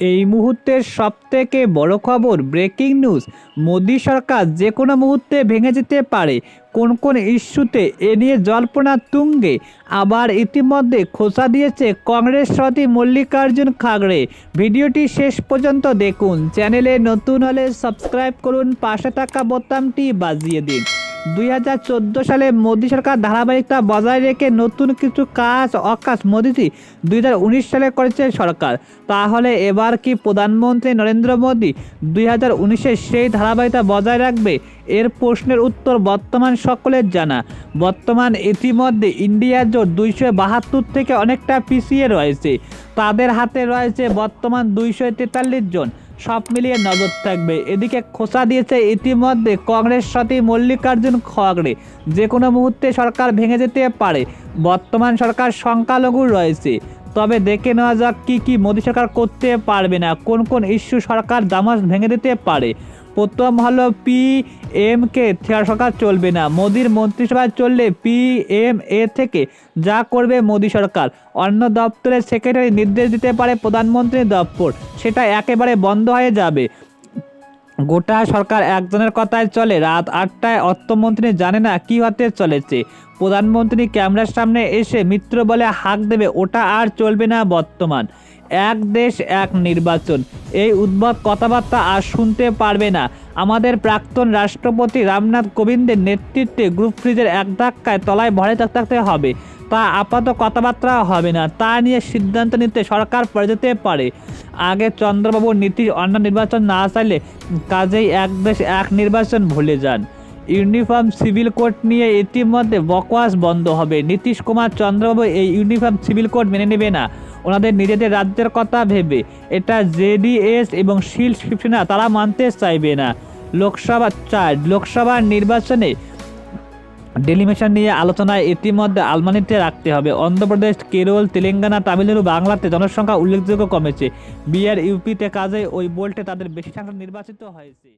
এই মুহূর্তের সবথেকে বড় খবর ব্রেকিং নিউজ মোদী সরকার যে কোনো মুহূর্তে ভেঙে যেতে পারে। কোন কোন ইস্যুতে এ নিয়ে জল্পনা তুঙ্গে। আবার ইতিমধ্যে খোসা দিয়েছে কংগ্রেস সভাপতি মল্লিকার্জুন খাগড়ে। ভিডিওটি শেষ পর্যন্ত দেখুন। চ্যানেলে নতুন হলে সাবস্ক্রাইব করুন। পাশে থাকা বোতামটি বাজিয়ে দিন। দুই হাজার চোদ্দ সালে মোদী সরকার ধারাবাহিকতা বজায় রেখে নতুন কিছু কাজ অকাশ মোদীজি দুই সালে করেছে সরকার। তাহলে এবার কি প্রধানমন্ত্রী নরেন্দ্র মোদী দুই হাজার সেই ধারাবাহিকতা বজায় রাখবে? এর প্রশ্নের উত্তর বর্তমান সকলের জানা। বর্তমান ইতিমধ্যে ইন্ডিয়া জোট দুইশো বাহাত্তর থেকে অনেকটা পিছিয়ে রয়েছে। তাদের হাতে রয়েছে বর্তমান দুইশো তেতাল্লিশ জন। সব মিলিয়ে নজর থাকবে। এদিকে খোসা দিয়েছে ইতিমধ্যে কংগ্রেস সাথী মল্লিকার্জুন খড়গে যে কোনো মুহূর্তে সরকার ভেঙে যেতে পারে। বর্তমান সরকার সংখ্যালঘু রয়েছে। তবে দেখে নেওয়া যাক কী কী মোদী সরকার করতে পারবে না। কোন কোন ইস্যু সরকার দামাজ ভেঙে দিতে পারে। প্রথম হলো পি এম কে সরকার চলবে না। মোদির মন্ত্রিসভায় চললে পি এম এ থেকে যা করবে মোদী সরকার। অন্য দপ্তরের সেক্রেটারি নির্দেশ দিতে পারে প্রধানমন্ত্রীর দপ্তর। সেটা একেবারে বন্ধ হয়ে যাবে। গোটা সরকার একজনের কথায় চলে। রাত আটটায় অর্থমন্ত্রী জানে না কি হতে চলেছে। প্রধানমন্ত্রী ক্যামেরার সামনে এসে মিত্র বলে হাঁক দেবে, ওটা আর চলবে না বর্তমান। এক দেশ, এক নির্বাচন। এই উদ্ভব কথাবার্তা আর শুনতে পারবে না। আমাদের প্রাক্তন রাষ্ট্রপতি রামনাথ কোবিন্দের নেতৃত্বে গ্রুপ ফ্রিজের এক ধাক্কায় তলায় ভরে থাকতে হবে। তা আপাতত কথাবার্তা হবে না। তা নিয়ে সিদ্ধান্ত নিতে সরকার পড়ে যেতে পারে। আগে চন্দ্রবাবুর নীতি অন্য নির্বাচন না চাইলে কাজেই এক দেশ, এক নির্বাচন ভুলে যান। ইউনিফর্ম সিভিল কোড নিয়ে ইতিমধ্যে বকওয়াস বন্ধ হবে। নীতিশ কুমার চন্দ্রবাবু এই ইউনিফর্ম সিভিল কোড মেনে নেবে না। ওনাদের নিজেদের রাজ্যের কথা ভেবে এটা জেডিএস এবং শিল শিবসেনা তারা মানতে চাইবে না। লোকসভা চার লোকসভার নির্বাচনে ডেলিমেশন নিয়ে আলোচনায় ইতিমধ্যে আলমানিতে রাখতে হবে। অন্ধ্রপ্রদেশ, কেরল, তেলেঙ্গানা, তামিলনাড়ু, বাংলাতে জনসংখ্যা উল্লেখযোগ্য কমেছে। বিহার, ইউপিতে কাজে ওই বোল্টে তাদের বেশি সংখ্যক নির্বাচিত হয়েছে।